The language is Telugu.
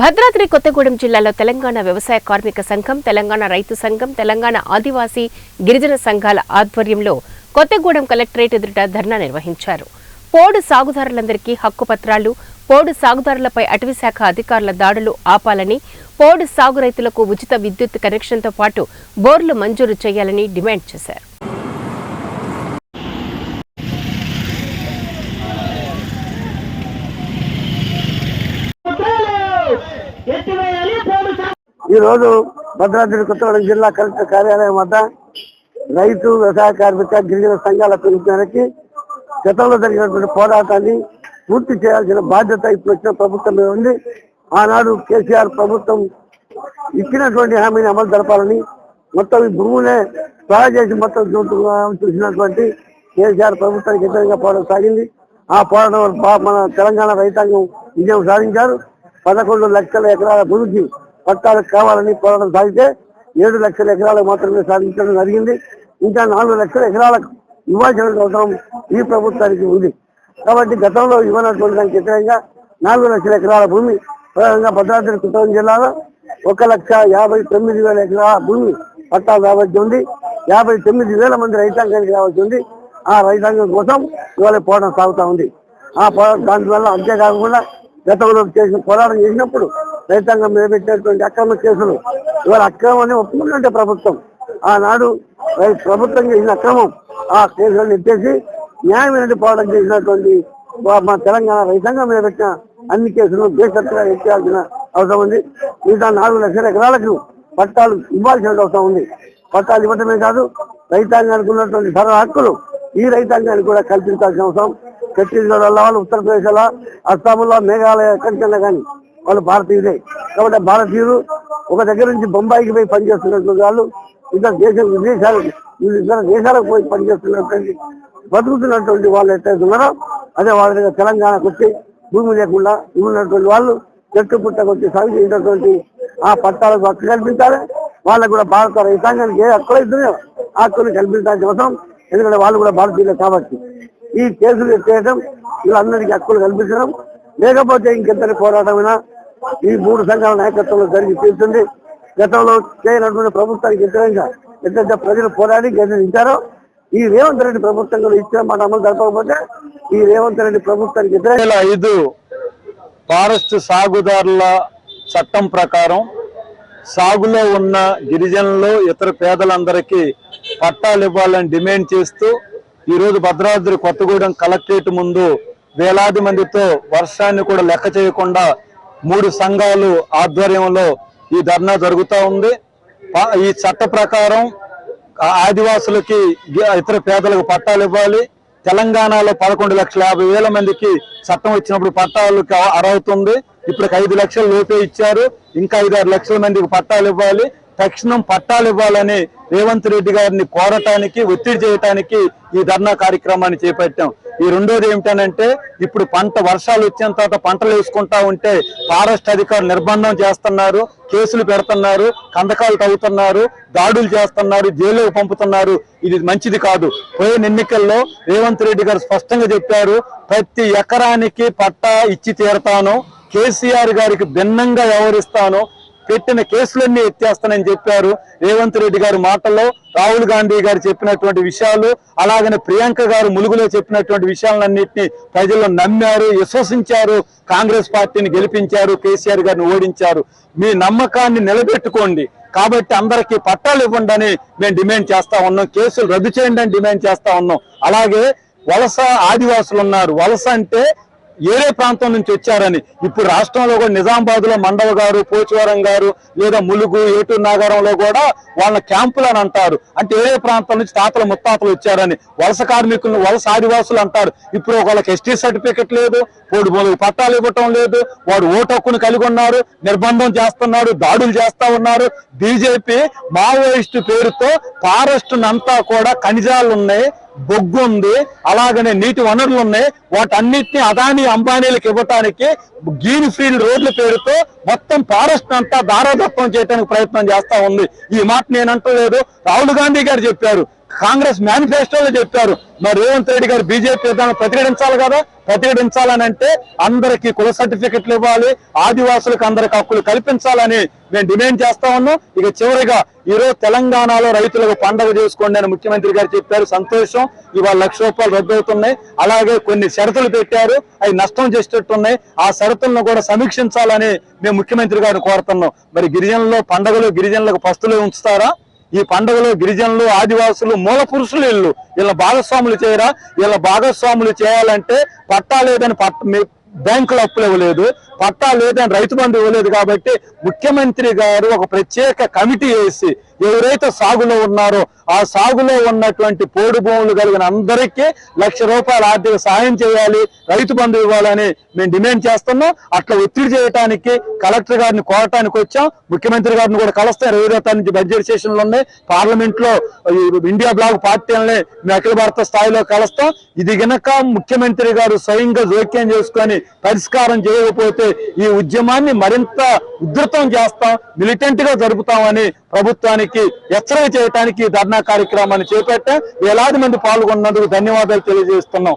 భద్రాద్రి కొత్తగూడెం జిల్లాలో తెలంగాణ వ్యవసాయ కార్మిక సంఘం తెలంగాణ రైతు సంఘం తెలంగాణ ఆదివాసీ గిరిజన సంఘాల ఆధ్వర్యంలో కొత్తగూడెం కలెక్టరేట్ ఎదుట ధర్నా నిర్వహించారు. పోడు సాగుదారులందరికీ హక్కు పత్రాలు పోడు సాగుదారులపై అటవీశాఖ అధికారుల దాడులు ఆపాలని పోడు సాగు రైతులకు ఉచిత విద్యుత్ కనెక్షన్తో పాటు బోర్లు మంజూరు చేయాలని డిమాండ్ చేశారు. ఈ రోజు భద్రాద్రి కొత్తగూడెం జిల్లా కలెక్టర్ కార్యాలయం వద్ద రైతు వ్యవసాయ కార్మిక గిరిజన సంఘాల పిలుపుకి గతంలో జరిగినటువంటి పోరాటాన్ని పూర్తి చేయాల్సిన బాధ్యత ఇప్పుడు వచ్చిన ప్రభుత్వం ఉంది. ఆనాడు కేసీఆర్ ప్రభుత్వం ఇచ్చినటువంటి హామీని అమలు జరపాలని మొత్తం ఈ భూములే స్వాగ చేసి మొత్తం చూసినటువంటి కేసీఆర్ ప్రభుత్వానికి వ్యతిరేకంగా పోరాటం సాగింది. ఆ పోరాటం మన తెలంగాణ రైతాంగం విజయం సాధించారు. పదకొండు లక్షల ఎకరాల భూమికి పట్టాలు కావాలని పోరాటం సాగితే ఏడు లక్షల ఎకరాలకు మాత్రమే సాధించడం జరిగింది. ఇంకా నాలుగు లక్షల ఎకరాలకు ఇవ్వాల్సిన అవసరం ఈ ప్రభుత్వానికి ఉంది. కాబట్టి గతంలో ఇవ్వనటువంటి దానికి వ్యతిరేకంగా నాలుగు లక్షల ఎకరాల భూమి ప్రధానంగా భద్రాద్రి కుటుంబం జిల్లాలో ఒక లక్ష యాభై తొమ్మిది వేల ఎకరాల భూమి పట్టాలు రావాల్సి ఉంది. యాభై తొమ్మిది వేల మంది రైతాంగానికి రావాల్సి ఉంది. ఆ రైతాంగం కోసం ఇవాళ పోరాటం సాగుతా ఉంది. ఆ పోరాటం దానివల్ల అంతేకాకుండా గతంలో చేసిన పోరాటం చేసినప్పుడు రైతాంగం మీద పెట్టినటువంటి అక్రమ కేసులు. ఇవాళ అక్రమాన్ని ఒప్పుకున్నట్టే ప్రభుత్వం. ఆనాడు రై- ప్రభుత్వం చేసిన అక్రమం. ఆ కేసులను ఎత్తేసి న్యాయమైన పోరాటం చేసినటువంటి వా- మా తెలంగాణ రైతాంగం మీద పెట్టిన అన్ని కేసులను బేసత్తుగా ఎత్తాల్సిన అవసరం ఉంది. మిగతా నాలుగు లక్షల ఎకరాలకు పట్టాలు ఇవ్వాల్సిన అవసరం ఉంది. పట్టాలు ఇవ్వటమే కాదు రైతాంగానికి ఉన్నటువంటి సర్వ హక్కులు ఈ రైతాంగానికి కూడా కల్పించాల్సిన అవసరం. ఛత్తీస్గఢ్ వాళ్ళు ఉత్తరప్రదేశ్లో అస్సాంలో మేఘాలయ ఎక్కడికైనా కానీ వాళ్ళు భారతీయులే. కాబట్టి భారతీయులు ఒక దగ్గర నుంచి బొంబాయికి పోయి పనిచేస్తున్నటువంటి వాళ్ళు ఇతర దేశ విదేశాలు ఇతర దేశాలకు పోయి పనిచేస్తున్నటువంటి బతుకుతున్నటువంటి వాళ్ళు ఎట్లయితే ఉన్నారో అదే వాళ్ళ దగ్గర తెలంగాణకు వచ్చి భూమి లేకుండా ఉన్నటువంటి వాళ్ళు చెట్టు పుట్టకు వచ్చి సాగు చేసినటువంటి ఆ పట్టాలకు హక్కు కల్పించాలి. వాళ్ళకు కూడా భారత రైతాంగానికి ఏ హక్కులు ఇస్తున్నాయో ఆ హక్కులు కల్పించాల్సిన అవసరం. ఎందుకంటే వాళ్ళు కూడా భారతీయులే కాబట్టి. ఈ కేసులు ఎత్తేయడం వీళ్ళందరికీ హక్కులు కల్పించడం లేకపోతే ఇంకెంతటి పోరాటమైనా ఈ మూడు సంఘాల నాయకత్వంలో జరిగి తీరుతుంది. గతంలో చేయనటువంటి ప్రభుత్వానికి వ్యతిరేకంగా ఎట్లయితే ప్రజలు పోరాడి గెలిచారో ఈ రేవంత్ రెడ్డి ప్రభుత్వం ఇచ్చిన మాట అమలు జరపకపోతే ఈ రేవంత్ రెడ్డి ప్రభుత్వానికి వ్యతిరేకంగా ఐదు ఫారెస్ట్ సాగుదారుల చట్టం ప్రకారం సాగులో ఉన్న గిరిజనులు ఇతర పేదలందరికీ పట్టాలు ఇవ్వాలని డిమాండ్ చేస్తూ ఈరోజు భద్రాద్రి కొత్తగూడెం కలెక్టరేట్ ముందు వేలాది మందితో వర్షాన్ని కూడా లెక్క చేయకుండా మూడు సంఘాలు ఆధ్వర్యంలో ఈ ధర్నా జరుగుతూ ఉంది. ఈ చట్ట ప్రకారం ఆదివాసులకి ఇతర పేదలకు పట్టాలు ఇవ్వాలి. తెలంగాణలో పదకొండు లక్షల యాభై వేల మందికి చట్టం వచ్చినప్పుడు పట్టాలకు కా- ఇప్పటికి ఐదు లక్షలు లోపే ఇచ్చారు. ఇంకా ఐదు ఆరు లక్షల మందికి పట్టాలు ఇవ్వాలి. తక్షణం పట్టాలు ఇవ్వాలని రేవంత్ రెడ్డి గారిని కోరటానికి ఒత్తిడి చేయటానికి ఈ ధర్నా కార్యక్రమాన్ని చేపట్టాం. ఈ రెండోది ఏమిటనంటే ఇప్పుడు పంట వర్షాలు వచ్చిన తర్వాత పంటలు వేసుకుంటా ఉంటే ఫారెస్ట్ అధికారులు నిర్బంధం చేస్తున్నారు కేసులు పెడుతున్నారు కందకాలు తవ్వుతున్నారు దాడులు చేస్తున్నారు జైలుకు పంపుతున్నారు. ఇది మంచిది కాదు. పోయిన ఎన్నికల్లో రేవంత్ రెడ్డి గారు స్పష్టంగా చెప్పారు ప్రతి ఎకరానికి పట్టా ఇచ్చి తీరతాను కేసీఆర్ గారికి భిన్నంగా వ్యవహరిస్తాను పెట్టిన కేసులన్నీ ఎత్తేస్తానని చెప్పారు. రేవంత్ రెడ్డి గారి మాటల్లో రాహుల్ గాంధీ గారు చెప్పినటువంటి విషయాలు అలాగనే ప్రియాంక గారు ములుగులో చెప్పినటువంటి విషయాలన్నింటినీ ప్రజలు నమ్మారు విశ్వసించారు. కాంగ్రెస్ పార్టీని గెలిపించారు కేసీఆర్ గారిని ఓడించారు. మీ నమ్మకాన్ని నిలబెట్టుకోండి. కాబట్టి అందరికీ పట్టాలు ఇవ్వండి అని మేము డిమాండ్ చేస్తా ఉన్నాం. కేసులు రద్దు చేయండి అని డిమాండ్ చేస్తా ఉన్నాం. అలాగే వలస ఆదివాసులు ఉన్నారు. వలస అంటే ఏరే ప్రాంతం నుంచి వచ్చారని. ఇప్పుడు రాష్ట్రంలో కూడా నిజామాబాద్లో మండవ గారు పోచవరం గారు లేదా ములుగు ఏటూరు నగరంలో కూడా వాళ్ళ క్యాంపులు అని అంటారు. అంటే ఏరే ప్రాంతం నుంచి తాతలు ముత్తాతలు వచ్చారని. వలస కార్మికులను వలస ఆదివాసులు అంటారు. ఇప్పుడు వాళ్ళకి ఎస్టీ సర్టిఫికెట్ లేదు పోడు మొదలు పట్టాలు ఇవ్వటం లేదు వాడు ఓటక్కును కలిగి ఉన్నారు నిర్బంధం చేస్తున్నారు దాడులు చేస్తా ఉన్నారు. బీజేపీ మావోయిస్టు పేరుతో ఫారెస్ట్ అంతా కూడా ఖనిజాలు ఉన్నాయి బొగ్గు ఉంది అలాగనే నీటి వనరులు ఉన్నాయి. వాటన్నిటిని అదాని అంబానీలకు ఇవ్వటానికి గ్రీన్ ఫీల్డ్ రోడ్ల పేరుతో మొత్తం ఫారెస్ట్ అంతా దారాదత్తం చేయడానికి ప్రయత్నం చేస్తా ఉంది. ఈ మాట నేను అంటలేదు. రాహుల్ గాంధీ గారు చెప్పారు కాంగ్రెస్ మేనిఫెస్టోలో చెప్పారు. మరి రేవంత్ రెడ్డి గారు బీజేపీ విధానం ప్రతిఘటించాలి కదా? ప్రతిఘటించాలని అంటే అందరికి కుల సర్టిఫికెట్లు ఇవ్వాలి. ఆదివాసులకు అందరికి హక్కులు కల్పించాలని మేము డిమాండ్ చేస్తా ఉన్నాం. ఇక చివరిగా ఈరోజు తెలంగాణలో రైతులకు పండగ చేసుకోండి అని ముఖ్యమంత్రి గారు చెప్పారు. సంతోషం. ఇవాళ లక్ష రూపాయలు రద్దవుతున్నాయి అలాగే కొన్ని షరతులు పెట్టారు. అవి నష్టం చేసేటట్టున్నాయి. ఆ షరతులను కూడా సమీక్షించాలని మేము ముఖ్యమంత్రి గారిని కోరుతున్నాం. మరి గిరిజనులు పండగలు గిరిజనులకు పస్తులు ఉంచుతారా? ఈ పండుగలో గిరిజనులు ఆదివాసులు మూల పురుషులు ఇల్లు వీళ్ళ భాగస్వాములు చేయరా? వీళ్ళ భాగస్వాములు చేయాలంటే పట్టా లేదని పట్ట బ్యాంకులు అప్పులు ఇవ్వలేదు పట్టా లేదని రైతు బంధు ఇవ్వలేదు కాబట్టి ముఖ్యమంత్రి గారు ఒక ప్రత్యేక కమిటీ వేసి ఎవరైతే సాగులో ఉన్నారో ఆ సాగులో ఉన్నటువంటి పోడు భూములు కలిగిన అందరికీ లక్ష రూపాయల ఆర్థిక సాయం చేయాలి రైతు బంధు ఇవ్వాలని మేము డిమాండ్ చేస్తున్నాం. అట్లా ఒత్తిడి చేయడానికి కలెక్టర్ గారిని కోరటానికి వచ్చాం. ముఖ్యమంత్రి గారిని కూడా కలుస్తాం. ఇరవై తారీఖు నుంచి బడ్జెట్ సెషన్లు ఉన్నాయి. పార్లమెంట్లో ఇండియా బ్లాక్ పార్టీలని మేము అఖిల భారత స్థాయిలో కలుస్తాం. ఇది గనక ముఖ్యమంత్రి గారు స్వయంగా జోక్యం చేసుకొని పరిష్కారం చేయకపోతే ఈ ఉద్యమాన్ని మరింత ఉధృతం చేస్తాం మిలిటెంట్గా జరుపుతామని ప్రభుత్వానికి హెచ్చరిక చేయడానికి ఈ ధర్నా కార్యక్రమాన్ని చేపట్టాం. వేలాది మంది పాల్గొన్నందుకు ధన్యవాదాలు తెలియజేస్తున్నాం.